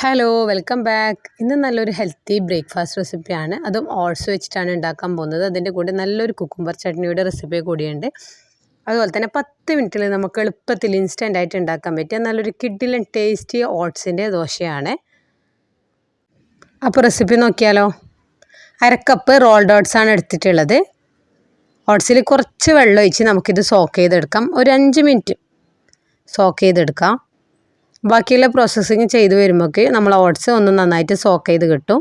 Hello welcome back ഇന്ന് നല്ലൊരു healthy breakfast റെസിപ്പിയാണ് അതും ഓട്സ് വെച്ചിട്ടാണ് ഉണ്ടാക്കാൻ പോകുന്നത്. അതിന്റെ കൂടെ നല്ലൊരു കുക്കുംബർ ചട്നിയുടെ റെസിപ്പി കൂടിയുണ്ട്. അതുപോലെ തന്നെ പത്ത് മിനിറ്റിൽ നമുക്ക് എളുപ്പത്തിൽ ഇൻസ്റ്റന്റ് ആയിട്ട് ഉണ്ടാക്കാൻ പറ്റിയ നല്ലൊരു കിഡിലൻ ടേസ്റ്റി ഓട്സിന്റെ ദോശയാണ്. അപ്പോൾ റെസിപ്പി നോക്കിയാലോ? അരക്കപ്പ് റോൾഡ് ഓട്സ് ആണ് എടുത്തിട്ടുള്ളത്. ഓട്സിൽ കുറച്ച് വെള്ളം ഒഴിച്ച് നമുക്കിത് സോക്ക് ചെയ്തെടുക്കാം. ഒരു അഞ്ച് മിനിറ്റ് സോക്ക് ചെയ്തെടുക്കാം. ബാക്കിയുള്ള പ്രോസസ്സിങ് ചെയ്ത് വരുമ്പോഴേക്ക് നമ്മൾ ഓട്സ് ഒന്ന് നന്നായിട്ട് സോക്ക് ചെയ്ത് കിട്ടും.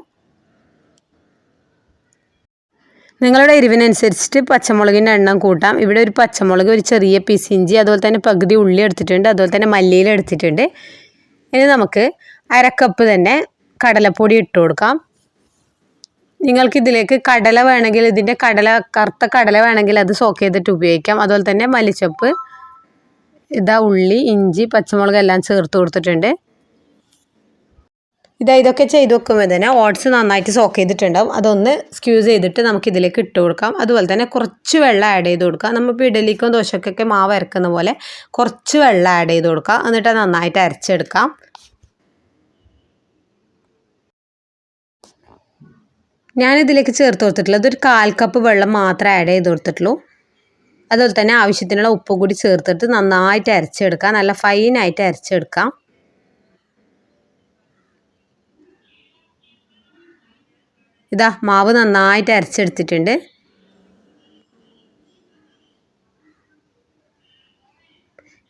നിങ്ങളുടെ എരിവിനനുസരിച്ചിട്ട് പച്ചമുളകിന്റെ എണ്ണം കൂട്ടാം. ഇവിടെ ഒരു പച്ചമുളക് ഒരു ചെറിയ പീസ് ഇഞ്ചി അതുപോലെ തന്നെ പകുതി ഉള്ളി എടുത്തിട്ടുണ്ട് അതുപോലെ തന്നെ മല്ലിയിൽ എടുത്തിട്ടുണ്ട്. ഇനി നമുക്ക് അരക്കപ്പ് തന്നെ കടലപ്പൊടി ഇട്ട് കൊടുക്കാം. നിങ്ങൾക്ക് ഇതിലേക്ക് കടല വേണമെങ്കിൽ ഇതിന്റെ കടല കറുത്ത കടല വേണമെങ്കിൽ അത് സോക്ക് ചെയ്തിട്ട് ഉപയോഗിക്കാം. അതുപോലെ തന്നെ മല്ലിച്ചപ്പ് ഇതാ ഉള്ളി ഇഞ്ചി പച്ചമുളക് എല്ലാം ചേർത്ത് കൊടുത്തിട്ടുണ്ട്. ഇതാ ഇതൊക്കെ ചെയ്ത് വെക്കുമ്പോൾ തന്നെ ഓട്സ് നന്നായിട്ട് സോക്ക് ചെയ്തിട്ടുണ്ടാവും. അതൊന്ന് സ്ക്യൂസ് ചെയ്തിട്ട് നമുക്ക് ഇതിലേക്ക് ഇട്ട് കൊടുക്കാം. അതുപോലെ തന്നെ കുറച്ച് വെള്ളം ആഡ് ചെയ്ത് കൊടുക്കാം. നമ്മൾ ഇഡലിക്കും ദോശക്കൊക്കെ മാവ് അരക്കുന്ന പോലെ കുറച്ച് വെള്ളം ആഡ് ചെയ്ത് കൊടുക്കാം. എന്നിട്ട് നന്നായിട്ട് അരച്ചെടുക്കാം. ഞാനിതിലേക്ക് ചേർത്ത് കൊടുത്തിട്ടുള്ളത് ഒരു കാൽ കപ്പ് വെള്ളം മാത്രം ആഡ് ചെയ്ത് കൊടുത്തിട്ടുള്ളൂ. അതുപോലെ തന്നെ ആവശ്യത്തിനുള്ള ഉപ്പ് കൂടി ചേർത്തിട്ട് നന്നായിട്ട് അരച്ചെടുക്കാം. നല്ല ഫൈനായിട്ട് അരച്ചെടുക്കാം. ഇതാ മാവ് നന്നായിട്ട് അരച്ചെടുത്തിട്ടുണ്ട്.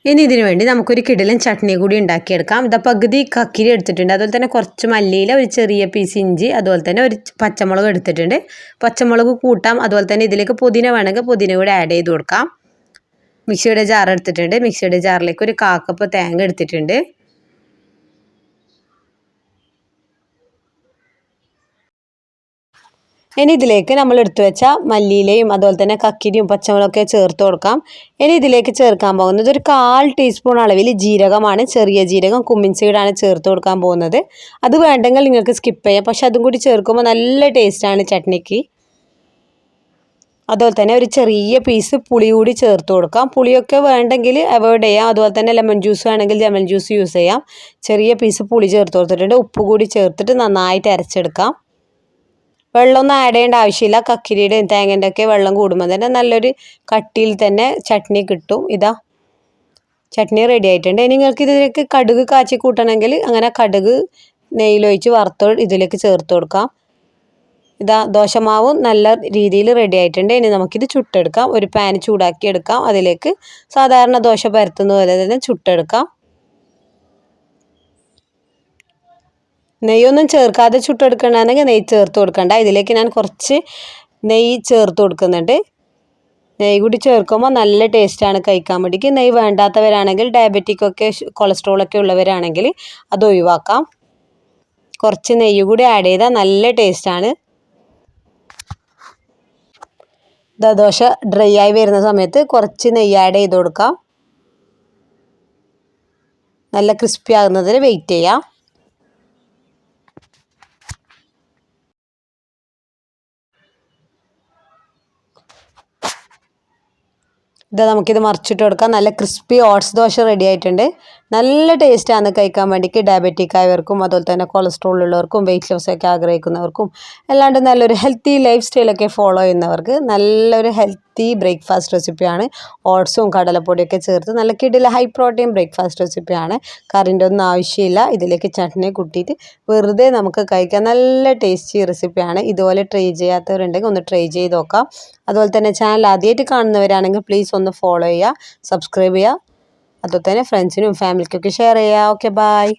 ഇനി ഇതിനു വേണ്ടി നമുക്കൊരു കിടിലൻ ചട്നി കൂടി ഉണ്ടാക്കിയെടുക്കാം. ഇതാ പകുതി കക്കിരി എടുത്തിട്ടുണ്ട്. അതുപോലെ തന്നെ കുറച്ച് മല്ലിയില ഒരു ചെറിയ പീസ് ഇഞ്ചി അതുപോലെ തന്നെ ഒരു പച്ചമുളക് എടുത്തിട്ടുണ്ട്. പച്ചമുളക് കൂട്ടാം. അതുപോലെ തന്നെ ഇതിലേക്ക് പുതിന വേണമെങ്കിൽ പുതിന കൂടി ആഡ് ചെയ്ത് കൊടുക്കാം. മിക്സിയുടെ ജാർ എടുത്തിട്ടുണ്ട്. മിക്സിയുടെ ജാറിലേക്ക് ഒരു കാക്കപ്പ് തേങ്ങ എടുത്തിട്ടുണ്ട്. ഇനി ഇതിലേക്ക് നമ്മൾ എടുത്തു വെച്ച മല്ലിയിലയും അതുപോലെ തന്നെ കക്കിരിയും പച്ചമുളകൊക്കെ ചേർത്ത് കൊടുക്കാം. ഇനി ഇതിലേക്ക് ചേർക്കാൻ പോകുന്നത് ഒരു കാൽ ടീസ്പൂൺ അളവിൽ ജീരകമാണ്. ചെറിയ ജീരകം കുമ്മിൻ സീഡാണ് ചേർത്ത് കൊടുക്കാൻ പോകുന്നത്. അത് വേണ്ടെങ്കിൽ നിങ്ങൾക്ക് സ്കിപ്പ് ചെയ്യാം. പക്ഷെ അതും കൂടി ചേർക്കുമ്പോൾ നല്ല ടേസ്റ്റാണ് ചട്നിക്ക്. അതുപോലെ തന്നെ ഒരു ചെറിയ പീസ് പുളി കൂടി ചേർത്ത് കൊടുക്കാം. പുളിയൊക്കെ വേണ്ടെങ്കിൽ അവോയ്ഡ് ചെയ്യാം. അതുപോലെ തന്നെ ലെമൺ ജ്യൂസ് വേണമെങ്കിൽ ലെമൺ ജ്യൂസ് യൂസ് ചെയ്യാം. ചെറിയ പീസ് പുളി ചേർത്ത് കൊടുത്തിട്ടുണ്ട്. ഉപ്പ് കൂടി ചേർത്തിട്ട് നന്നായിട്ട് അരച്ചെടുക്കാം. വെള്ളമൊന്നും ആഡ് ചെയ്യേണ്ട ആവശ്യമില്ല. കക്കിരിയുടെ തേങ്ങേന്റെ ഒക്കെ വെള്ളം കൂടുമ്പോൾ തന്നെ നല്ലൊരു കട്ടിയിൽ തന്നെ ചട്നി കിട്ടും. ഇതാ. ചട്നി റെഡി ആയിട്ടുണ്ട്. ഇനി നിങ്ങൾക്ക് ഇതിലേക്ക് കടുക് കാച്ചി കൂട്ടണമെങ്കിൽ അങ്ങനെ കടുക് നെയ്യിലൊഴിച്ച് വറുത്ത് ഇതിലേക്ക് ചേർത്ത് കൊടുക്കാം. ഇതാ ദോശമാവും നല്ല രീതിയിൽ റെഡി ആയിട്ടുണ്ട്. ഇനി നമുക്കിത് ചുട്ടെടുക്കാം. ഒരു പാൻ ചൂടാക്കി എടുക്കാം അതിലേക്ക് സാധാരണ ദോശ പരത്തുന്ന പോലെ തന്നെ ചുട്ടെടുക്കാം. നെയ്യൊന്നും ചേർക്കാതെ ചുട്ടെടുക്കണമെങ്കിൽ നെയ്യ് ചേർത്ത് കൊടുക്കണ്ട. ഇതിലേക്ക് ഞാൻ കുറച്ച് നെയ്യ് ചേർത്ത് കൊടുക്കുന്നുണ്ട്. നെയ്യ് കൂടി ചേർക്കുമ്പോൾ നല്ല ടേസ്റ്റാണ് കഴിക്കാൻ വേണ്ടിക്ക് നെയ്യ് വേണ്ടാത്തവരാണെങ്കിൽ ഡയബറ്റിക്കൊക്കെ കൊളസ്ട്രോളൊക്കെ ഉള്ളവരാണെങ്കിൽ അത് ഒഴിവാക്കാം. കുറച്ച് നെയ്യ് കൂടി ആഡ് ചെയ്താൽ നല്ല ടേസ്റ്റാണ്. ദോശ ഡ്രൈ ആയി വരുന്ന സമയത്ത് കുറച്ച് നെയ്യ് ആഡ് ചെയ്ത് കൊടുക്കാം. നല്ല ക്രിസ്പി ആകുന്നതിന് വെയിറ്റ് ചെയ്യാം. ഇത് നമുക്കിത് മറിച്ചിട്ട് കൊടുക്കാം. നല്ല ക്രിസ്പി ഓട്സ് ദോശ റെഡി ആയിട്ടുണ്ട്. നല്ല ടേസ്റ്റാണ് കഴിക്കാൻ വേണ്ടിക്ക് ഡയബറ്റിക് ആയവർക്കും അതുപോലെ തന്നെ കൊളസ്ട്രോൾ ഉള്ളവർക്കും വെയിറ്റ് ലോസ് ഒക്കെ ആഗ്രഹിക്കുന്നവർക്കും അല്ലാണ്ട് നല്ലൊരു ഹെൽത്തി ലൈഫ് സ്റ്റൈലൊക്കെ ഫോളോ ചെയ്യുന്നവർക്ക് നല്ലൊരു ഹെൽത്തി ബ്രേക്ക്ഫാസ്റ്റ് റെസിപ്പിയാണ് ഓട്സും കടലപ്പൊടിയൊക്കെ ചേർത്ത് നല്ല കിടില ഹൈ പ്രോട്ടീൻ ബ്രേക്ക്ഫാസ്റ്റ് റെസിപ്പിയാണ് കറിന്റെ ഒന്നും ആവശ്യമില്ല. ഇതിലേക്ക് ചട്നി കൂട്ടിയിട്ട് വെറുതെ നമുക്ക് കഴിക്കാൻ നല്ല ടേസ്റ്റി റെസിപ്പിയാണ് ഇതുപോലെ ട്രൈ ചെയ്യാത്തവരുണ്ടെങ്കിൽ ഒന്ന് ട്രൈ ചെയ്ത് നോക്കാം. അതുപോലെ തന്നെ ചാനൽ ആദ്യമായിട്ട് കാണുന്നവരാണെങ്കിൽ പ്ലീസ് ഒന്ന് ഫോളോ ചെയ്യുക സബ്സ്ക്രൈബ് ചെയ്യുക. അതുപോലെ തന്നെ ഫ്രണ്ട്സിനും ഫാമിലിക്കൊക്കെ ഷെയർ ചെയ്യുക. Okay bye